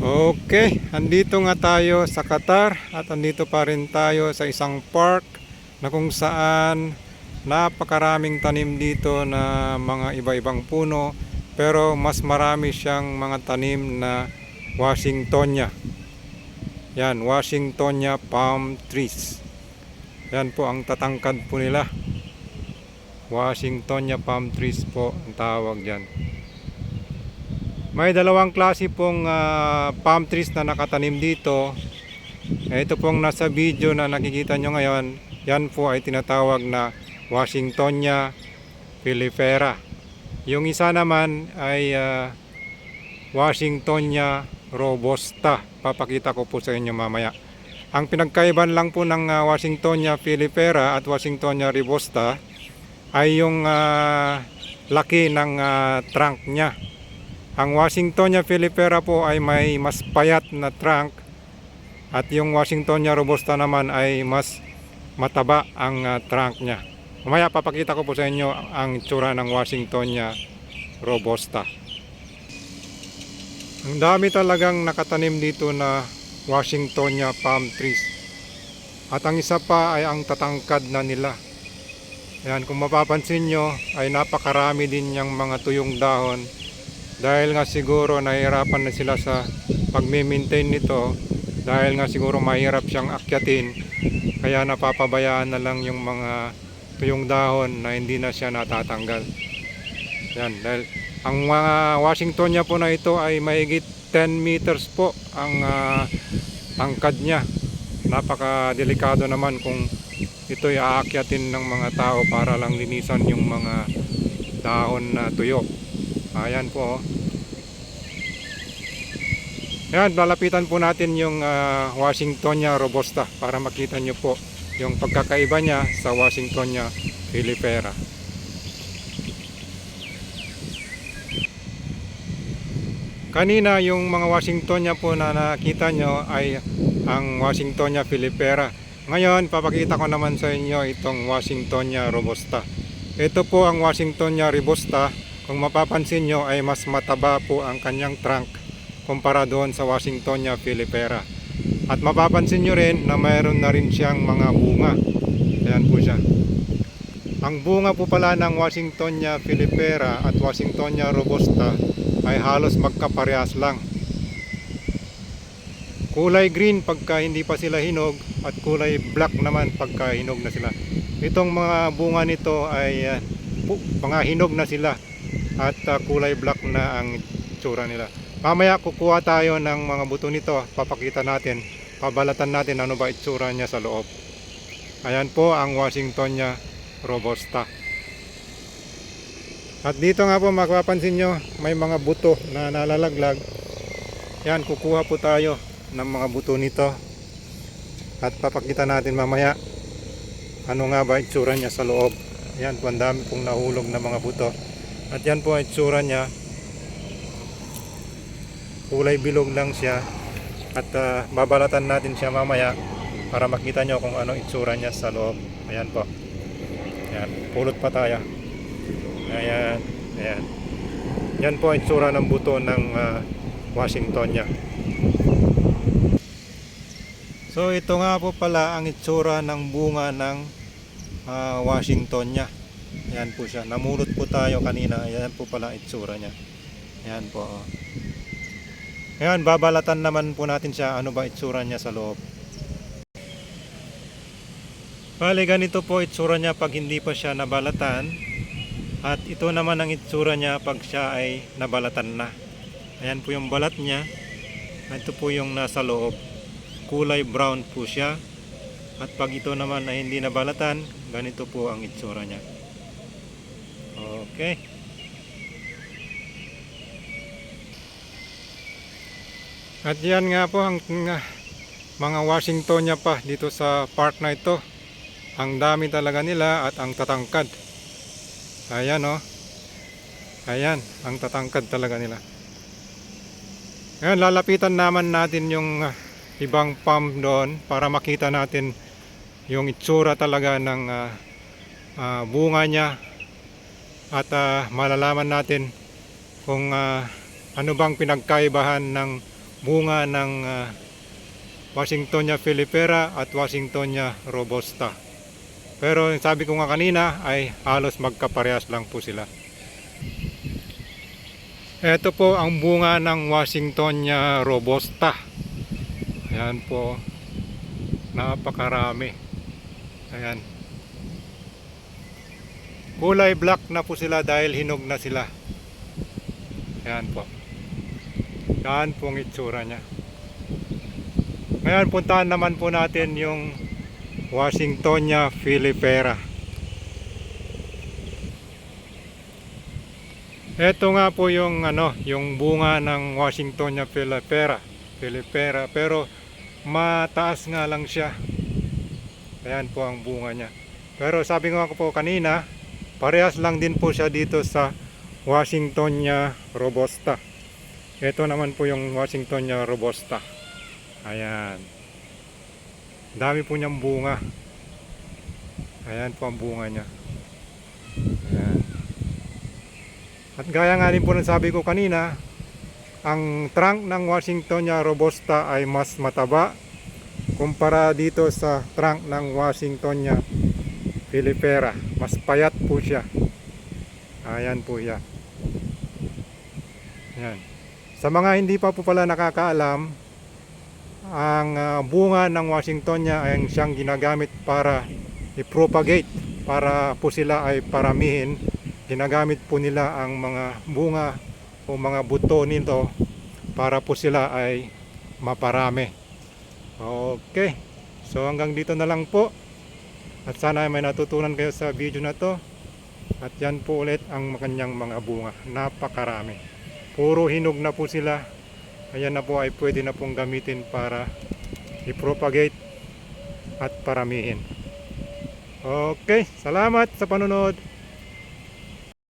Okay, andito nga tayo sa Qatar at andito pa rin tayo sa isang park na kung saan napakaraming tanim dito na mga iba-ibang puno pero mas marami siyang mga tanim na Washingtonia. Yan, Washingtonia palm trees. Yan po ang tatangkad po nila. Washingtonia palm trees po ang tawag dyan. May dalawang klase pong ah, palm trees na nakatanim dito. Ito pong nasa video na nakikita nyo ngayon, yan po ay tinatawag na Washingtonia filifera. Yung isa naman ay ah, Washingtonia robusta. Papakita ko po sa inyo mamaya. Ang pinagkaiban lang po ng ah, Washingtonia filifera at Washingtonia robusta ay yung ah, laki ng ah, trunk niya. Ang Washingtonia filifera po ay may mas payat na trunk at yung Washingtonia robusta naman ay mas mataba ang ah, trunk niya. Mamaya papakita ko po sa inyo ang itsura ng Washingtonia robusta. Ang dami talagang nakatanim dito na Washingtonia palm trees. At ang isa pa ay ang tatangkad na nila. Ayan, kung mapapansin nyo ay napakarami din niyang mga tuyong dahon dahil nga siguro nahihirapan na sila sa pagme-maintain nito dahil nga siguro mahirap siyang akyatin kaya napapabayaan na lang yung mga tuyong dahon na hindi na siya natatanggal. Yan dahil ang mga Washingtonia po na ito ay mahigit 10 meters po ang ah, tangkad niya. Napaka delikado naman kung ito'y aakyatin ng mga tao para lang linisan yung mga dahon na tuyo Ayan po. oh. Ayan, lalapitan po natin yung ah, Washingtonia robusta para makita nyo po yung pagkakaiba niya sa Washingtonia filifera. Kanina yung mga Washingtonia po na nakita nyo ay ang Washingtonia filifera. Ngayon, papakita ko naman sa inyo itong Washingtonia robusta. Ito po ang Washingtonia robusta kung mapapansin nyo ay mas mataba po ang kanyang trunk kumpara doon sa Washingtonia filifera. At mapapansin nyo rin na mayroon na rin siyang mga bunga. Ayan po siya. Ang bunga po pala ng Washingtonia filifera at Washingtonia robusta ay halos magkaparehas lang. Kulay green pagka hindi pa sila hinog at kulay black naman pagka hinog na sila. Itong mga bunga nito ay pu- mga hinog na sila at ah, kulay black na ang tsura nila. Mamaya kukuha tayo ng mga buto nito, papakita natin, pabalatan natin ano ba itsura niya sa loob. Ayan po ang Washingtonia robusta. At dito nga po mapapansin nyo, may mga buto na nalalaglag. Yan, kukuha po tayo ng mga buto nito. At papakita natin mamaya ano nga ba itsura niya sa loob. Yan po, ang dami pong nahulog na mga buto. At yan po ang itsura niya. Kulay bilog lang siya. At ah, babalatan natin siya mamaya para makita nyo kung ano itsura niya sa loob. Ayan po. Ayan, pulot pa tayo. Ayan, ayan. Yan po ang itsura ng buto ng ah, Washingtonia. So ito nga po pala ang itsura ng bunga ng ah, Washingtonia. Ayan po siya. Namulot po tayo kanina. Ayan po pala itsura niya. Ayan po. Oh. Ayan, babalatan naman po natin siya ano ba itsura niya sa loob. Bale, ganito po itsura niya pag hindi pa siya nabalatan. At ito naman ang itsura niya pag siya ay nabalatan na. Ayan po yung balat niya. Ito po yung nasa loob. Kulay brown po siya. At pag ito naman ay hindi nabalatan, ganito po ang itsura niya. Okay. At yan nga po ang mga Washingtonia pa dito sa park na ito. Ang dami talaga nila at ang tatangkad. Ayan oh. Ayan, ang tatangkad talaga nila. Ngayon, lalapitan naman natin yung ah, ibang palm doon para makita natin yung itsura talaga ng ah, ah, bunga niya at ah, malalaman natin kung ah, ano bang pinagkaibahan ng bunga ng ah, Washingtonia filipera at Washingtonia robusta. Pero sabi ko nga kanina ay halos magkaparehas lang po sila. Ito po ang bunga ng Washingtonia robusta. Ayan po. Napakarami. Ayan. Kulay black na po sila dahil hinog na sila. Ayan po. Yan po ang itsura niya. Ngayon puntahan naman po natin yung Washingtonia filipera. Ito nga po yung ano, yung bunga ng Washingtonia filipera. Filipera pero mataas nga lang siya. Ayan po ang bunga niya. Pero sabi nga ko po kanina, parehas lang din po siya dito sa Washingtonia robusta. Ito naman po yung Washingtonia robusta. Ayan. Dami po niyang bunga. Ayan po ang bunga niya. Ayan. At gaya nga din po ng sabi ko kanina, ang trunk ng Washingtonia robusta ay mas mataba kumpara dito sa trunk ng Washingtonia filipera. Mas payat po siya. Ayan po yan. Ayan. Sa mga hindi pa po pala nakakaalam, ang ah, bunga ng Washingtonia ay siyang ginagamit para i-propagate para po sila ay paramihin ginagamit po nila ang mga bunga o mga buto nito para po sila ay maparami okay so hanggang dito na lang po at sana ay may natutunan kayo sa video na to. At yan po ulit ang kanyang mga bunga. Napakarami. Puro hinog na po sila. Ayan na po ay pwede na pong gamitin para i-propagate at paramihin. Okay salamat sa panonood